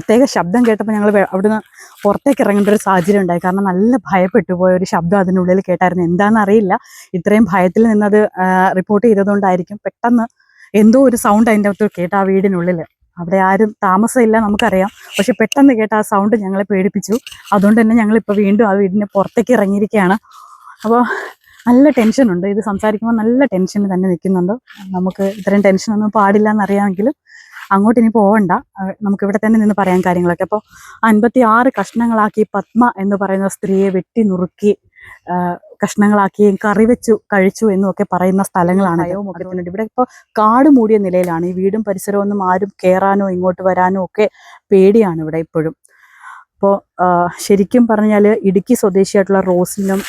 പ്രത്യേക ശബ്ദം കേട്ടപ്പോൾ ഞങ്ങൾ അവിടുന്ന് പുറത്തേക്ക് ഇറങ്ങേണ്ട ഒരു സാഹചര്യം ഉണ്ടായി. കാരണം നല്ല ഭയപ്പെട്ടു പോയ ഒരു ശബ്ദം അതിനുള്ളിൽ കേട്ടായിരുന്നു. എന്താണെന്ന് അറിയില്ല. ഇത്രയും ഭയത്തിൽ നിന്നത് റിപ്പോർട്ട് ചെയ്തതുകൊണ്ടായിരിക്കും പെട്ടെന്ന് എന്തോ ഒരു സൗണ്ട് അതിന്റെ അകത്ത് കേട്ട ആ വീടിനുള്ളിൽ അവിടെ ആരും താമസമില്ല നമുക്കറിയാം. പക്ഷെ പെട്ടെന്ന് കേട്ട ആ സൗണ്ട് ഞങ്ങളെ പേടിപ്പിച്ചു. അതുകൊണ്ട് തന്നെ ഞങ്ങൾ ഇപ്പോൾ വീണ്ടും ആ വീടിന്റെ പുറത്തേക്ക് ഇറങ്ങിയിരിക്കുകയാണ്. അപ്പോൾ നല്ല ടെൻഷനുണ്ട് ഇത് സംസാരിക്കുമ്പോൾ നല്ല ടെൻഷൻ തന്നെ നിൽക്കുന്നുണ്ട്. നമുക്ക് ഇത്രയും ടെൻഷനൊന്നും പാടില്ല എന്നറിയാമെങ്കിലും അങ്ങോട്ട് ഇനി പോകണ്ട നമുക്ക് ഇവിടെ തന്നെ നിന്ന് പറയാൻ കാര്യങ്ങളൊക്കെ. അപ്പോൾ അൻപത്തി ആറ് കഷ്ണങ്ങളാക്കി പത്മ എന്ന് പറയുന്ന സ്ത്രീയെ വെട്ടി നുറുക്കി കഷ്ണങ്ങളാക്കിയും കഷ്ണങ്ങളാക്കി കറി വെച്ചു കഴിച്ചു എന്നൊക്കെ പറയുന്ന സ്ഥലങ്ങളാണ് മുഖ്യമന്ത്രി ഇവിടെ ഇപ്പോൾ കാട് മൂടിയ നിലയിലാണ്. ഈ വീടും പരിസരവും ഒന്നും ആരും കയറാനോ ഇങ്ങോട്ട് വരാനോ ഒക്കെ പേടിയാണ് ഇവിടെ ഇപ്പോഴും. അപ്പോൾ ശരിക്കും പറഞ്ഞാൽ ഇടുക്കി സ്വദേശിയായിട്ടുള്ള റോസിനും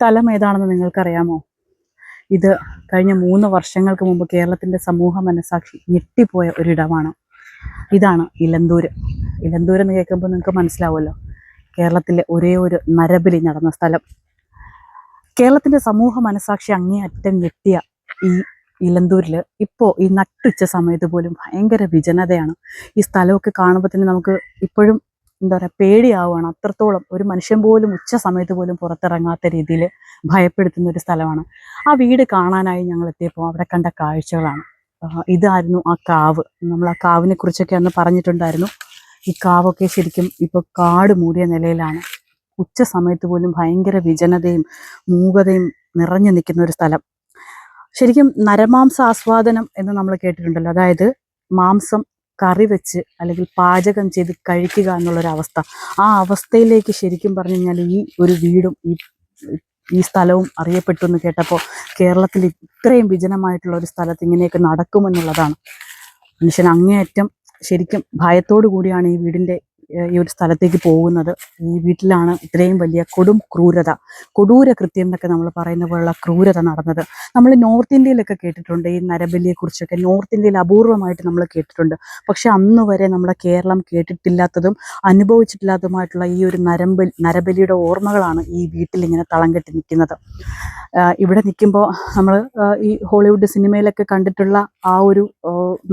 സ്ഥലം ഏതാണെന്ന് നിങ്ങൾക്കറിയാമോ? ഇത് കഴിഞ്ഞ മൂന്ന് വർഷങ്ങൾക്ക് മുമ്പ് കേരളത്തിന്റെ സമൂഹ മനസാക്ഷി ഞെട്ടിപ്പോയ ഒരിടമാണ്. ഇതാണ് ഇലന്തൂര്. ഇലന്തൂര് എന്ന് കേൾക്കുമ്പോൾ നിങ്ങൾക്ക് മനസ്സിലാവുമല്ലോ. കേരളത്തിലെ ഒരേ ഒരു നരബലി നടന്ന സ്ഥലം. കേരളത്തിന്റെ സമൂഹ മനസാക്ഷി അങ്ങേയറ്റം ഞെട്ടിയ ഈ ഇലന്തൂരിൽ ഇപ്പോൾ ഈ നട്ടുച്ച സമയത്ത് പോലും ഭയങ്കര വിജനതയാണ്. ഈ സ്ഥലമൊക്കെ കാണുമ്പോൾ തന്നെ നമുക്ക് ഇപ്പോഴും എന്താ പറയുക പേടിയാവുകയാണ്. അത്രത്തോളം ഒരു മനുഷ്യൻ പോലും ഉച്ച സമയത്ത് പോലും പുറത്തിറങ്ങാത്ത രീതിയിൽ ഭയപ്പെടുത്തുന്ന ഒരു സ്ഥലമാണ്. ആ വീട് കാണാനായി ഞങ്ങൾ എത്തിയപ്പോൾ അവിടെ കണ്ട കാഴ്ചകളാണ്. ഇതായിരുന്നു ആ കാവ്. നമ്മൾ ആ കാവിനെ കുറിച്ചൊക്കെ അന്ന് പറഞ്ഞിട്ടുണ്ടായിരുന്നു. ഈ കാവൊക്കെ ശരിക്കും ഇപ്പോൾ കാട് മൂടിയ നിലയിലാണ്. ഉച്ച സമയത്ത് പോലും ഭയങ്കര വിജനതയും മൂകതയും നിറഞ്ഞു നിൽക്കുന്ന ഒരു സ്ഥലം. ശരിക്കും നരമാംസ ആസ്വാദനം എന്ന് നമ്മൾ കേട്ടിട്ടുണ്ടല്ലോ. അതായത് മാംസം കറി വെച്ച് അല്ലെങ്കിൽ പാചകം ചെയ്ത് കഴിക്കുക എന്നുള്ളൊരവസ്ഥ. ആ അവസ്ഥയിലേക്ക് ശരിക്കും പറഞ്ഞു കഴിഞ്ഞാൽ ഈ ഒരു വീടും ഈ ഈ സ്ഥലവും അറിയപ്പെട്ടു എന്ന് കേട്ടപ്പോൾ കേരളത്തിൽ ഇത്രയും വിജനമായിട്ടുള്ള ഒരു സ്ഥലത്ത് ഇങ്ങനെയൊക്കെ നടക്കുമെന്നുള്ളതാണ്. മനുഷ്യൻ അങ്ങേയറ്റം ശരിക്കും ഭയത്തോടു കൂടിയാണ് ഈ വീടിന്റെ ഈ ഒരു സ്ഥലത്തേക്ക് പോകുന്നത്. ഈ വീട്ടിലാണ് ഇത്രയും വലിയ കൊടും ക്രൂരത. കൊടൂര കൃത്യം എന്നൊക്കെ നമ്മൾ പറയുന്ന പോലുള്ള ക്രൂരത നടന്നത്. നമ്മൾ നോർത്ത് ഇന്ത്യയിലൊക്കെ കേട്ടിട്ടുണ്ട്. ഈ നരബലിയെക്കുറിച്ചൊക്കെ നോർത്ത് ഇന്ത്യയിൽ അപൂർവമായിട്ട് നമ്മൾ കേട്ടിട്ടുണ്ട്. പക്ഷെ അന്ന് വരെ നമ്മുടെ കേരളം കേട്ടിട്ടില്ലാത്തതും അനുഭവിച്ചിട്ടില്ലാത്തതുമായിട്ടുള്ള ഈ ഒരു നരമ്പ നരബലിയുടെ ഓർമ്മകളാണ് ഈ വീട്ടിൽ ഇങ്ങനെ തളം കെട്ടി നിൽക്കുന്നത് ഇവിടെ നിൽക്കുമ്പോൾ നമ്മൾ ഈ ഹോളിവുഡ് സിനിമയിലൊക്കെ കണ്ടിട്ടുള്ള ആ ഒരു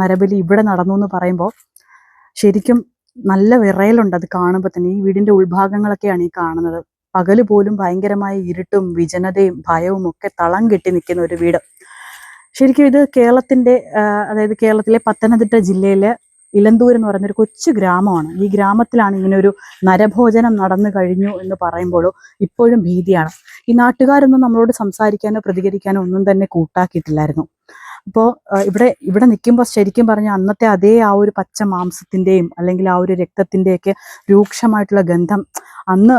നരബലി ഇവിടെ നടന്നു എന്ന് പറയുമ്പോൾ ശരിക്കും നല്ല വിറയലുണ്ട് അത് കാണുമ്പോൾ തന്നെ. ഈ വീടിന്റെ ഉൾഭാഗങ്ങളൊക്കെയാണ് ഈ കാണുന്നത്. പകൽ പോലും ഭയങ്കരമായ ഇരുട്ടും വിജനതയും ഭയവും ഒക്കെ തളം കെട്ടി നിൽക്കുന്ന ഒരു വീട്. ശരിക്കും ഇത് കേരളത്തിന്റെ അതായത് കേരളത്തിലെ പത്തനംതിട്ട ജില്ലയിലെ ഇലന്തൂർ എന്ന് പറയുന്ന ഒരു കൊച്ചു ഗ്രാമമാണ്. ഈ ഗ്രാമത്തിലാണ് ഇങ്ങനെ ഒരു നരഭോജനം നടന്നു കഴിഞ്ഞു എന്ന് പറയുമ്പോഴും ഇപ്പോഴും ഭീതിയാണ്. ഈ നാട്ടുകാരൊന്നും നമ്മളോട് സംസാരിക്കാനോ പ്രതികരിക്കാനോ ഒന്നും തന്നെ കൂട്ടാക്കിയിട്ടില്ലായിരുന്നു. അപ്പോൾ ഇവിടെ ഇവിടെ നിൽക്കുമ്പോൾ ശരിക്കും പറഞ്ഞാൽ അന്നത്തെ അതേ ആ ഒരു പച്ച മാംസത്തിന്റെയും അല്ലെങ്കിൽ ആ ഒരു രക്തത്തിന്റെയൊക്കെ രൂക്ഷമായിട്ടുള്ള ഗന്ധം അന്ന്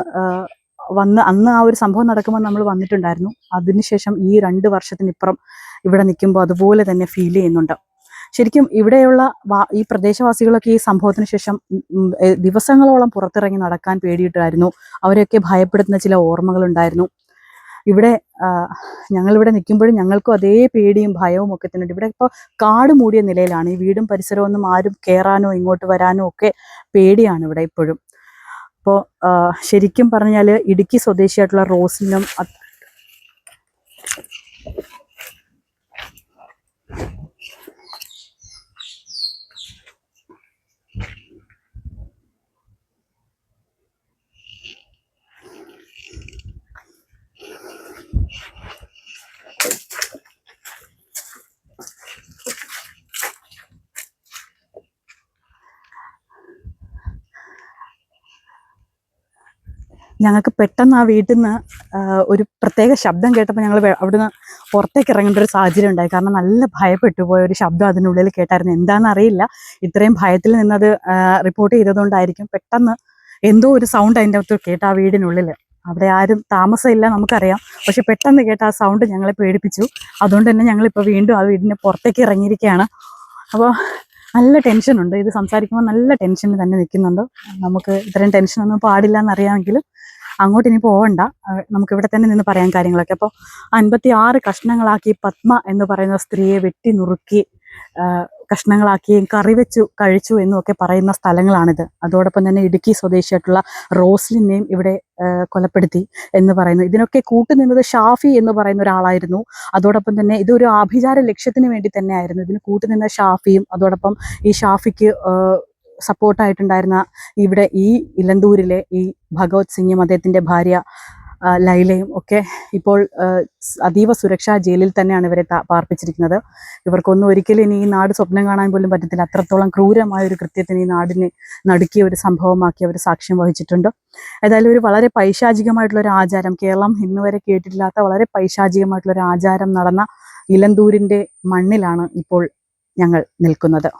വന്ന് അന്ന് ആ ഒരു സംഭവം നടക്കുമ്പോൾ നമ്മൾ വന്നിട്ടുണ്ടായിരുന്നു. അതിനുശേഷം ഈ രണ്ട് വർഷത്തിനിപ്പുറം ഇവിടെ നിൽക്കുമ്പോൾ അതുപോലെ തന്നെ ഫീൽ ചെയ്യുന്നുണ്ട്. ശരിക്കും ഇവിടെയുള്ള ഈ പ്രദേശവാസികളൊക്കെ ഈ സംഭവത്തിന് ശേഷം ദിവസങ്ങളോളം പുറത്തിറങ്ങി നടക്കാൻ പേടിയിട്ടായിരുന്നു. അവരെയൊക്കെ ഭയപ്പെടുത്തുന്ന ചില ഓർമ്മകളുണ്ടായിരുന്നു. ഇവിടെ ഞങ്ങളിവിടെ നിൽക്കുമ്പോഴും ഞങ്ങൾക്കും അതേ പേടിയും ഭയവും ഒക്കെ തന്നെയുണ്ട്. ഇവിടെ ഇപ്പോൾ കാട് മൂടിയ നിലയിലാണ്. ഈ വീടും പരിസരവും ഒന്നും ആരും കയറാനോ ഇങ്ങോട്ട് വരാനോ ഒക്കെ പേടിയാണ് ഇവിടെ ഇപ്പോഴും. അപ്പോൾ ശരിക്കും പറഞ്ഞാൽ ഇടുക്കി സ്വദേശിയായിട്ടുള്ള റോസിനും ഞങ്ങൾക്ക് പെട്ടെന്ന് ആ വീട്ടിൽ നിന്ന് ഒരു പ്രത്യേക ശബ്ദം കേട്ടപ്പോൾ ഞങ്ങൾ അവിടുന്ന് പുറത്തേക്ക് ഇറങ്ങേണ്ട ഒരു സാഹചര്യം ഉണ്ടായി. കാരണം നല്ല ഭയപ്പെട്ടു പോയ ഒരു ശബ്ദം അതിനുള്ളിൽ കേട്ടായിരുന്നു. എന്താണെന്ന് അറിയില്ല. ഇത്രയും ഭയത്തിൽ നിന്നത് റിപ്പോർട്ട് ചെയ്തതുകൊണ്ടായിരിക്കും പെട്ടെന്ന് എന്തോ ഒരു സൗണ്ട് അതിന്റെ അകത്ത് കേട്ട ആ വീടിനുള്ളിൽ അവിടെ ആരും താമസമില്ല നമുക്കറിയാം. പക്ഷെ പെട്ടെന്ന് കേട്ട ആ സൗണ്ട് ഞങ്ങളെ പേടിപ്പിച്ചു. അതുകൊണ്ട് തന്നെ ഞങ്ങളിപ്പോൾ വീണ്ടും ആ വീടിന്റെ പുറത്തേക്ക് ഇറങ്ങിയിരിക്കുകയാണ്. അപ്പോൾ നല്ല ടെൻഷനുണ്ട് ഇത് സംസാരിക്കുമ്പോൾ നല്ല ടെൻഷൻ തന്നെ നിൽക്കുന്നുണ്ട്. നമുക്ക് ഇത്രയും ടെൻഷനൊന്നും പാടില്ല എന്നറിയാമെങ്കിലും അങ്ങോട്ട് ഇനി പോവണ്ട. നമുക്ക് ഇവിടെ തന്നെ നിന്ന് പറയാൻ കാര്യങ്ങളൊക്കെ. അപ്പോൾ അൻപത്തി ആറ് കഷ്ണങ്ങളാക്കി പത്മ എന്ന് പറയുന്ന സ്ത്രീയെ വെട്ടി നുറുക്കി കഷ്ണങ്ങളാക്കിയും കറി വെച്ചു കഴിച്ചു എന്നും ഒക്കെ പറയുന്ന സ്ഥലങ്ങളാണിത്. അതോടൊപ്പം തന്നെ ഇടുക്കി സ്വദേശിയായിട്ടുള്ള റോസ്ലിനെയും ഇവിടെ കൊലപ്പെടുത്തി എന്ന് പറയുന്നു. ഇതിനൊക്കെ കൂട്ടുനിന്നത് ഷാഫി എന്ന് പറയുന്ന ഒരാളായിരുന്നു. അതോടൊപ്പം തന്നെ ഇതൊരു ആഭിചാര ലക്ഷ്യത്തിന് വേണ്ടി തന്നെ ആയിരുന്നു ഇതിന് കൂട്ടുനിന്ന ഷാഫിയും അതോടൊപ്പം ഈ ഷാഫിക്ക് സപ്പോർട്ടായിട്ടുണ്ടായിരുന്ന ഇവിടെ ഈ ഇലന്തൂരിലെ ഈ ഭഗവത് സിംഗും അദ്ദേഹത്തിന്റെ ഭാര്യ ലൈലയും ഒക്കെ ഇപ്പോൾ അതീവ സുരക്ഷാ ജയിലിൽ തന്നെയാണ് ഇവരെ പാർപ്പിച്ചിരിക്കുന്നത്. ഇവർക്കൊന്നും ഒരിക്കലും ഇനി ഈ നാട് സ്വപ്നം കാണാൻ പോലും പറ്റത്തില്ല. അത്രത്തോളം ക്രൂരമായ ഒരു കൃത്യത്തിന് ഈ നാടിനെ നടുക്കിയ ഒരു സംഭവമാക്കി അവർ സാക്ഷ്യം വഹിച്ചിട്ടുണ്ട്. ഏതായാലും ഒരു വളരെ പൈശാചികമായിട്ടുള്ള ഒരു ആചാരം കേരളം ഇന്നുവരെ കേട്ടിട്ടില്ലാത്ത വളരെ പൈശാചികമായിട്ടുള്ള ഒരു ആചാരം നടന്ന ഇലന്തൂരിന്റെ മണ്ണിലാണ് ഇപ്പോൾ ഞങ്ങൾ നിൽക്കുന്നത്.